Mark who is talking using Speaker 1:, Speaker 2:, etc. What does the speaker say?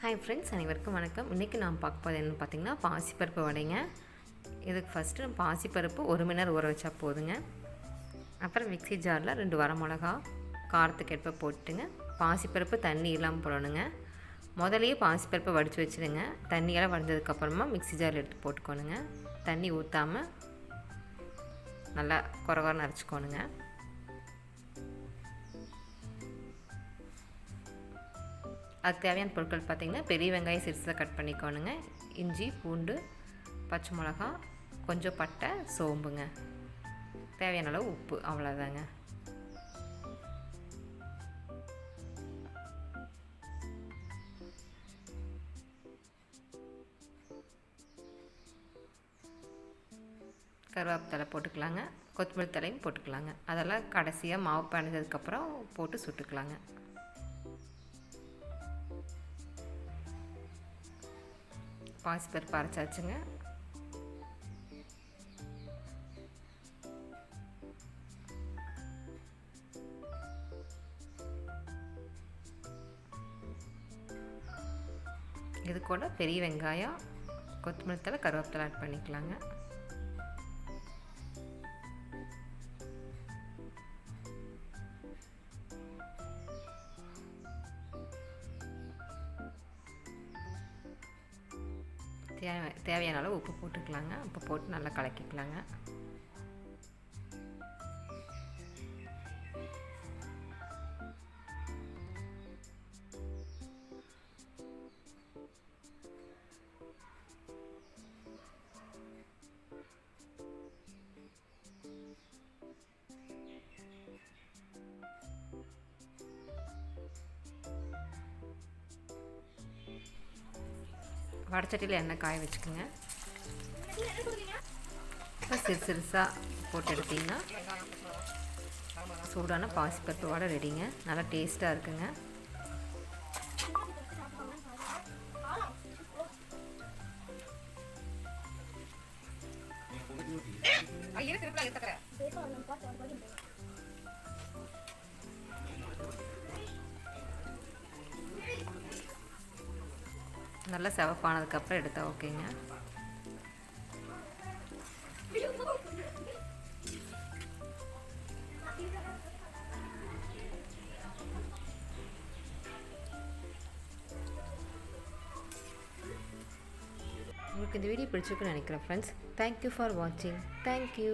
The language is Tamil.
Speaker 1: ஹாய் ஃப்ரெண்ட்ஸ் அனைவருக்கும் வணக்கம். இன்றைக்கி நான் பார்க்க போகிறது என்னென்னு பார்த்தீங்கன்னா பாசிப்பருப்பு வடைங்க. இதுக்கு ஃபஸ்ட்டு பாசிப்பருப்பு ஒரு மணி நேரம் ஊற வச்சா போதுங்க. அப்புறம் மிக்ஸி ஜாரில் ரெண்டு வரமிளகா காரத்துக்கு ஏற்ப போட்டுங்க. பாசிப்பருப்பு தண்ணி இல்லாமல் போடணுங்க. முதலையே பாசிப்பருப்பை வடித்து வச்சுருங்க. தண்ணியெல்லாம் வடிஞ்சதுக்கப்புறமா மிக்ஸி ஜாரில் எடுத்து போட்டுக்கோணுங்க. தண்ணி ஊற்றாமல் நல்லா குறை குறை அரைச்சிக்கோணுங்க. அதுக்கு தேவையான பொருட்கள் பார்த்திங்கன்னா பெரிய வெங்காயம் சிறுசாக கட் பண்ணிக்கோணுங்க. இஞ்சி பூண்டு பச்சை மிளகா கொஞ்சம் பட்டை சோம்புங்க. தேவையான அளவு உப்பு அவ்வளோதாங்க கருவேப்பிலை போட்டுக்கலாங்க. கொத்தமல்லி தலையும் போட்டுக்கலாங்க. அதெல்லாம் கடைசியாக மாவு பிணைஞ்சதுக்கப்புறம் போட்டு சுட்டுக்கலாங்க. பாசிப்பருப்பு அரைச்சாச்சுங்க. இது கூட பெரிய வெங்காயம் கொத்தமல்லி தலை கருவேப்பிலை ஆட் பண்ணிக்கலாங்க. தேவையான அளவு உப்பு போட்டுக்கலாங்க. உப்பு போட்டு நல்லா கலக்கிக்கலாங்க. வடச்சட்டியில் எண்ணெய் காய வச்சுக்கோங்க. இப்போ சிறு சிறுசாக போட்டு எடுத்திங்கன்னா சூடான பாசிப்பருப்பு வடை ரெடிங்க. நல்லா டேஸ்ட்டாக இருக்குங்க. நல்லா செவப்பானதுக்கப்புறம் எடுத்தா ஓகேங்க. உங்களுக்கு இந்த வீடியோ பிடிச்சிருக்குன்னு நினைக்கிறேன் ஃப்ரெண்ட்ஸ் தேங்க்யூ ஃபார் வாட்சிங் தேங்க்யூ